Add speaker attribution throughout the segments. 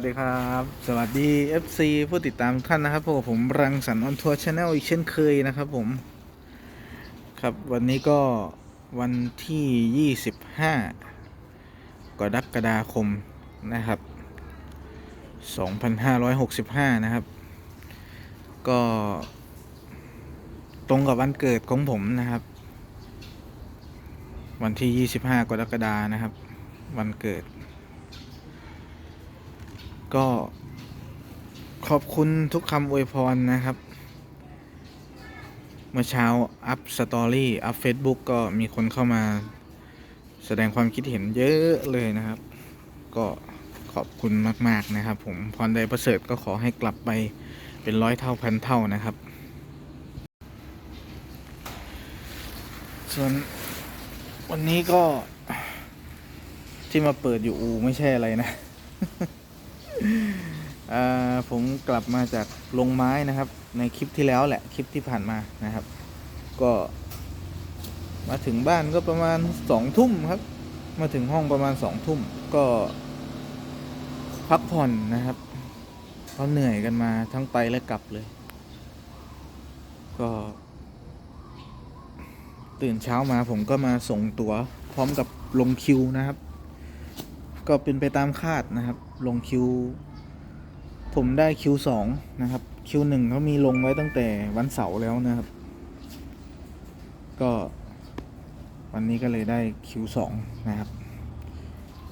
Speaker 1: สวัสดีครับ สวัสดี FC ผู้ติดตามท่านนะครับพวกผมรังสรรค์ออนทัวร์ชาแนลอีกเช่นเคยนะครับผม ครับวันนี้ก็วันที่ 25กรกฎาคมนะครับ 2565 นะครับ ก็ตรงกับวันเกิดของผมนะครับ วันที่ 25กรกฎานะครับ วันเกิด ก็ขอบคุณทุกคำอวยพรนะครับ เมื่อเช้าอัพสตอรี่อัพเฟซบุ๊กก็มีคนเข้ามาแสดงความคิดเห็นเยอะเลยนะครับ ก็ขอบคุณมาก ๆ นะครับ ผมพรใดประเสริฐก็ขอให้กลับไปเป็นร้อยเท่าพันเท่านะครับ ส่วนวันนี้ก็ที่มาเปิดอยู่อูไม่ใช่อะไรนะ ผมกลับมาจากลงไม้นะครับ ในคลิปที่แล้วแหละคลิปที่ผ่านมานะครับ ก็มาถึงบ้านก็ประมาณสองทุ่มครับ มาถึงห้องประมาณสองทุ่มก็พักผ่อนนะครับเพราะเหนื่อยกันมาทั้งไปและกลับเลย ก็ ตื่นเช้ามาผมก็มาส่งตั๋วพร้อมกับลงคิวนะครับ ก็เป็นไปตามคาดนะครับ ลงคิว ผมได้คิวสองนะครับ คิวหนึ่งเขามีลงไว้ตั้งแต่วันเสาร์แล้วนะครับ ก็วันนี้ก็เลยได้คิวสองนะครับ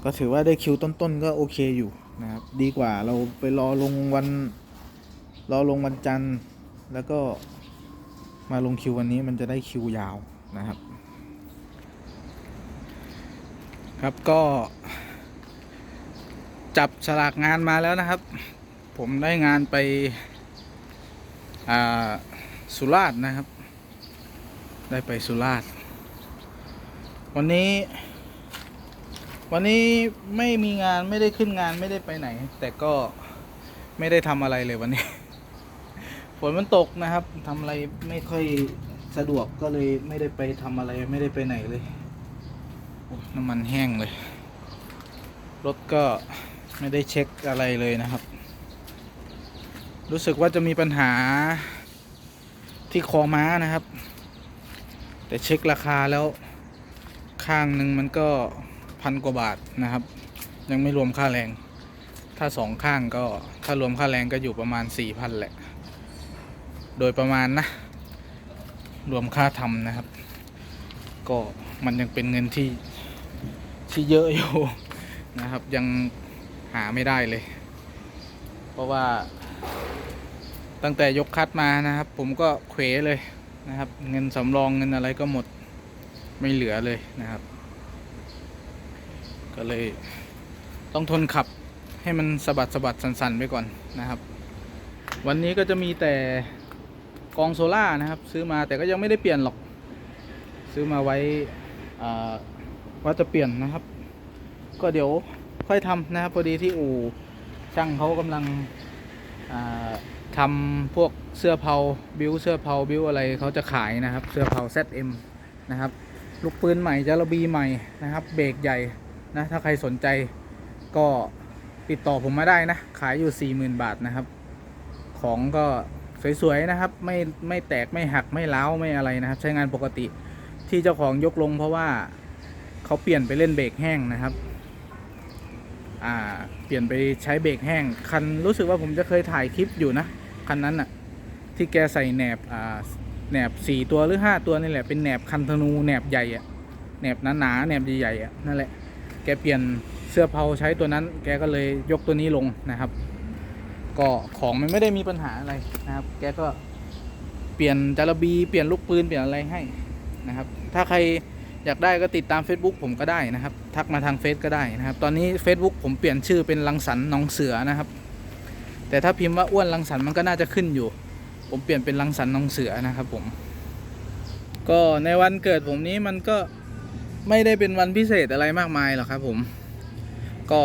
Speaker 1: ก็ถือว่าได้คิวต้นๆก็โอเคอยู่นะครับ ดีกว่าเราไปรอลงวัน รอลงวันจันทร์ แล้วก็มาลงคิววันนี้มันจะได้คิวยาวนะครับ ครับก็ จับฉลากงานมาแล้วนะครับ ผมได้งานไปสุราษฎร์นะครับ ได้ไปสุราษฎร์วันนี้ วันนี้ไม่มีงานไม่ได้ขึ้นงานไม่ได้ไปไหน แต่ก็ไม่ได้ทำอะไรเลยวันนี้ฝนมันตกนะครับทำอะไรไม่ค่อยสะดวกก็เลยไม่ได้ไปทำอะไรไม่ได้ไปไหนเลยน้ำมันแห้งเลย รถก็ ไม่ได้เช็คอะไรเลยนะครับ รู้สึกว่าจะมีปัญหาที่คอม้านะครับ แต่เช็คราคาแล้วข้างหนึ่งมันก็พันกว่าบาทนะครับ ยังไม่รวมค่าแรง ถ้าสองข้างก็ถ้ารวมค่าแรงก็อยู่ประมาณสี่พันแหละ โดยประมาณนะ รวมค่าทำนะครับ ก็มันยังเป็นเงินที่ที่เยอะอยู่นะครับยัง หาไม่ได้เลย เพราะว่า ตั้งแต่ยกคัดมานะครับ ผมก็เขวเลยนะครับ เงินสำรองเงินอะไรก็หมดไม่เหลือเลยนะครับ ก็เลยต้องทนขับให้มันสะบัดสะบัดสันๆไปก่อนนะครับ วันนี้ก็จะมีแต่กองโซล่านะครับ ซื้อมาแต่ก็ยังไม่ได้เปลี่ยนหรอก ซื้อมาไว้ว่าจะเปลี่ยนนะครับ ก็เดี๋ยว ค่อยทำนะครับ พอดีที่อู่ช่างเขากำลังทำพวกเสื้อเผาบิวเสื้อเผาบิวอะไรเขาจะขายนะครับ เสื้อเผา ZM นะครับ ลูกปืนใหม่จาระบีใหม่นะครับ เบรกใหญ่นะ ถ้าใครสนใจก็ติดต่อผมมาได้นะ ขายอยู่ 40,000 บาทนะครับ ของก็สวยๆนะครับ ไม่ไม่แตกไม่หักไม่เล้าไม่อะไรนะครับ ใช้งานปกติที่เจ้าของยกลงเพราะว่าเขาเปลี่ยนไปเล่นเบรกแห้งนะครับ เปลี่ยนไปใช้เบรกแห้ง คันรู้สึกว่าผมจะเคยถ่ายคลิปอยู่นะ คันนั้นอะที่แกใส่แหนบแหนบสี่ตัวหรือห้าตัวนี่แหละเป็นแหนบคันธนูแหนบใหญ่อะแหนบหนาๆแหนบใหญ่ๆอะนั่นแหละแกเปลี่ยนเสื้อเผาใช้ตัวนั้น แกก็เลยยกตัวนี้ลงนะครับ ก็ของมันไม่ได้มีปัญหาอะไรนะครับ แกก็เปลี่ยนจารบีเปลี่ยนลูกปืนเปลี่ยนอะไรให้นะครับ ถ้าใคร อยากได้ก็ติดตาม Facebook ผมก็ได้นะครับ ทักมาทางเฟซก็ได้นะครับ ตอนนี้ Facebook ผมเปลี่ยนชื่อเป็นลังสรรค์หนองเสือนะครับ แต่ถ้าพิมพ์ว่าอ้วนลังสรรมันก็น่าจะขึ้นอยู่ ผมเปลี่ยนเป็นลังสรรค์หนองเสือนะครับผม ก็ในวันเกิดผมนี้มันก็ไม่ได้เป็นวันพิเศษอะไรมากมายหรอกครับ ผม ก็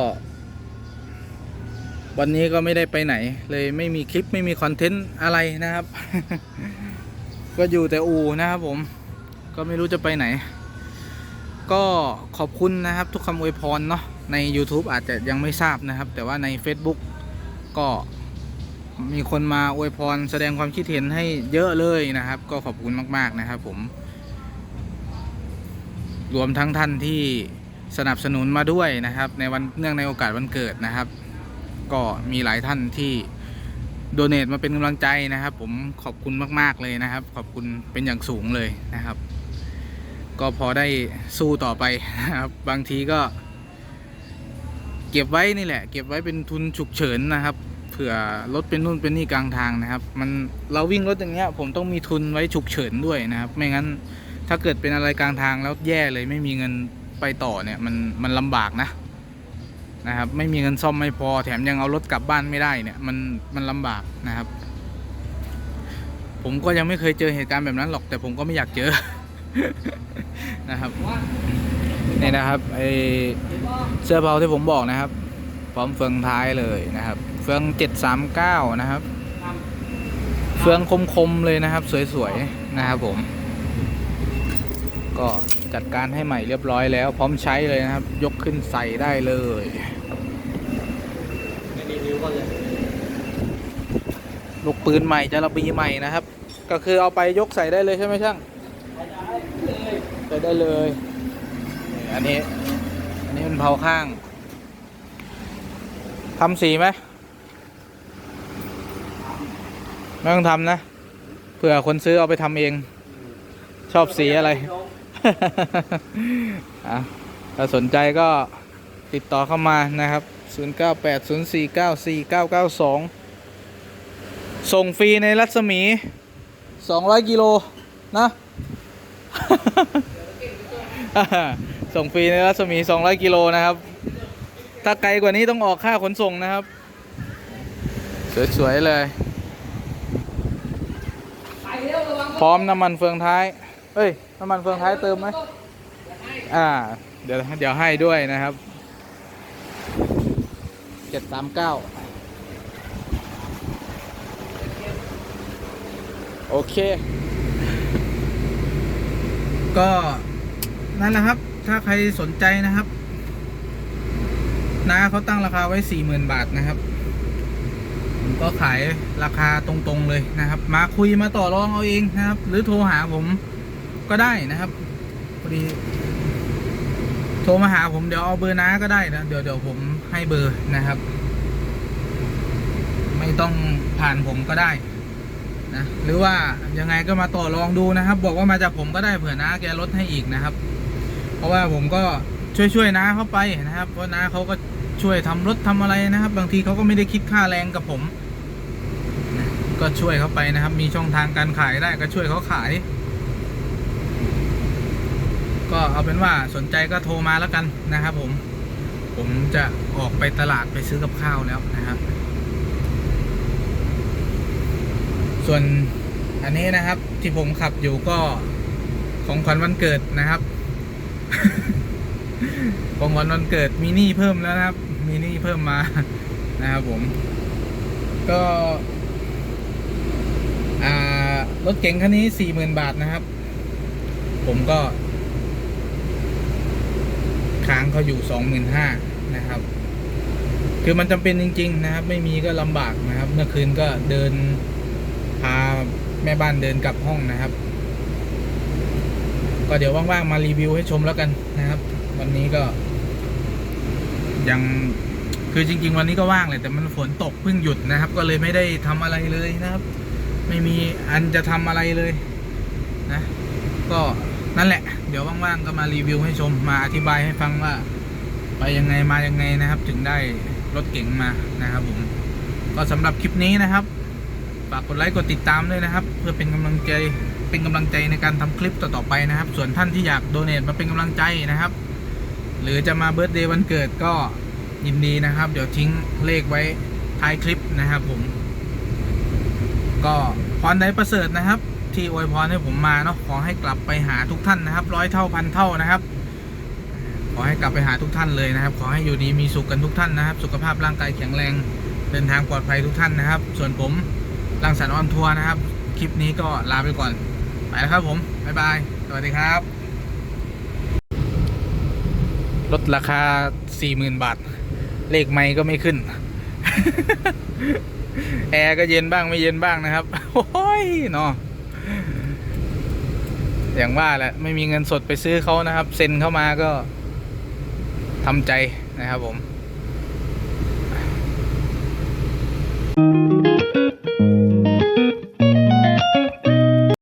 Speaker 1: วันนี้ก็ไม่ได้ไปไหน เลยไม่มีคลิปไม่มีคอนเทนต์อะไรนะครับ ก็อยู่แต่อูนะครับผม ก็ไม่รู้จะไปไหน ก็ขอบคุณนะครับทุกคำอวยพรเนาะใน YouTube อาจจะยังไม่ทราบนะครับ แต่ว่าใน Facebook ก็มีคนมาอวยพรแสดงความคิดเห็นให้เยอะเลยนะครับ ก็ขอบคุณมาก ๆนะครับผม รวมทั้งท่านที่สนับสนุนมาด้วยนะครับ ในวันเนื่องในโอกาสวันเกิดนะครับ ก็มีหลายท่านที่โดเน a มาเป็นกำลังใจนะครับ ผมขอบคุณมาก ๆเลยนะครับ ขอบคุณเป็นอย่างสูงเลยนะครับ ก็พอได้สู้ต่อไปนะครับ บางทีก็ เก็บไว้นี่แหละ เก็บไว้เป็นทุนฉุกเฉินนะครับ เผื่อรถเป็นนู่นเป็นนี่กลางทางนะครับ มันเราวิ่งรถอย่างเงี้ย ผมต้องมีทุนไว้ฉุกเฉินด้วยนะครับ ไม่งั้นถ้าเกิดเป็นอะไรกลางทางแล้วแย่เลยไม่มีเงินไปต่อเนี่ยมันมันลำบากนะนะครับ ไม่มีเงินซ่อมไม่พอแถมยังเอารถกลับบ้านไม่ได้เนี่ยมันมันลำบากนะครับ ผมก็ยังไม่เคยเจอเหตุการณ์แบบนั้นหรอกแต่ผมก็ไม่อยากเจอ นะครับนี่นะครับไอเสื้อเผาที่ผมบอกนะครับ พร้อมเฟืองท้ายเลยนะครับ เฟือง739นะครับ เฟืองคมๆเลยนะครับ สวยๆนะครับผม ก็จัดการให้ใหม่เรียบร้อยแล้ว พร้อมใช้เลยนะครับ ยกขึ้นใส่ได้เลย
Speaker 2: ไม่มีนิ้วก็เลย
Speaker 1: ลูกปืนใหม่จะระบีใหม่นะครับ ก็คือเอาไปยกใส่ได้เลยใช่ไหมช่าง ใส่ได้เลยอันนี้ อันนี้เป็นเผาข้างทำสีไหมไม่ต้องทำนะเผื่อคนซื้อเอาไปทำเอง ชอบสีอะไรอะถ้าสนใจก็ติดต่อเข้ามานะครับ 0980494992 ส่งฟรีในรัศมี 200 กิโล นะ ส่งฟรีในรัศมี 200 กิโลนะครับ ถ้าไกลกว่านี้ต้องออกค่าขนส่งนะครับ สวย ๆ เลย พร้อมน้ำมันเฟืองท้าย เอ้ย น้ำมันเฟืองท้ายเติมไหมอ่า เดี๋ยวเดี๋ยวให้ด้วยนะครับเจ็ดสามเก้าโอเค ก็นั่นแหละครับ ถ้าใครสนใจนะครับนาเขาตั้งราคาไว้สี่หมื่นบาทนะครับ ผมก็ขายราคาตรงๆเลยนะครับ มาคุยมาต่อรองเอาเองนะครับ หรือโทรหาผมก็ได้นะครับพอดีโทรมาหาผมเดี๋ยวเอาเบอร์น้าก็ได้นะเดี๋ยวเดี๋ยวผมให้เบอร์นะครับ ไม่ต้องผ่านผมก็ได้ นะหรือว่ายังไงก็มาต่อรองดูนะครับ บอกว่ามาจากผมก็ได้เผื่อน้าแกลดให้อีกนะครับ เพราะว่าผมก็ช่วยช่วยๆน้าเข้าไปนะครับ เพราะน้าเขาก็ช่วยทำรถทำอะไรนะครับ บางทีเขาก็ไม่ได้คิดค่าแรงกับผมนะก็ช่วยเขาไปนะครับ มีช่องทางการขายได้ก็ช่วยเขาขาย ก็เอาเป็นว่าสนใจก็โทรมาแล้วกันนะครับ ผม ผมจะออกไปตลาดไปซื้อกับข้าวแล้วนะครับ ส่วนอันนี้นะครับที่ผมขับอยู่ก็ของขวัญวันเกิดนะครับ ของขวัญวันเกิดมีหนี้เพิ่มแล้วนะครับมีหนี้เพิ่มมานะครับผม ก็รถเก๋งคันนี้สี่หมื่นบาทนะครับ ผมก็ ค้างเขาอยู่สองหมื่นห้านะครับ คือมันจำเป็นจริง ๆ นะครับ ไม่มีก็ลำบากนะครับ เมื่อคืนก็เดิน พาแม่บ้านเดินกลับห้องนะครับ ก็เดี๋ยวว่างๆมารีวิวให้ชมแล้วกันนะครับ วันนี้ก็ ยังคือจริง ๆ วันนี้ก็ว่างเลยแต่มันฝนตกเพิ่งหยุดนะครับ ก็เลยไม่ได้ทำอะไรเลยนะครับ ไม่มีอันจะทำอะไรเลยนะ ก็นั่นแหละ เดี๋ยวว่างๆก็มารีวิวให้ชมมาอธิบายให้ฟังว่า ไปยังไงมายังไงนะครับ ถึงได้รถเก๋งมานะครับผมก็สำหรับคลิปนี้นะครับ ฝากกดไลค์กดติดตามด้วยนะครับ เพื่อเป็นกำลังใจเป็นกำลังใจในการทำคลิปต่อๆไปนะครับ ส่วนท่านที่อยากโดเนทมาเป็นกำลังใจนะครับ หรือจะมาเบิร์ตเดย์วันเกิดก็ยินดีนะครับ เดี๋ยวทิ้งเลขไว้ท้ายคลิปนะครับผม ก็พรใดประเสริฐนะครับ ที่อวยพรให้ผมมาเนาะขอให้กลับไปหาทุกท่านนะครับ ร้อยเท่าพันเท่านะครับขอให้กลับไปหาทุกท่านเลยนะครับ ขอให้อยู่ดีมีสุขกันทุกท่านนะครับ สุขภาพร่างกายแข็งแรง เดินทางปลอดภัยทุกท่านนะครับ ส่วนผม รังสรรค์ออนทัวร์นะครับ คลิปนี้ก็ลาไปก่อน ไปแล้วครับผม บ๊ายบาย สวัสดีครับ ลดราคาสี่หมื่นบาท เลขไม่ก็ไม่ขึ้น แอร์ก็เย็นบ้างไม่เย็นบ้างนะครับ โอ้ยเนาะอย่างว่าแหละไม่มีเงินสดไปซื้อเขานะครับ เซ็นเข้ามาก็ทำใจนะครับผม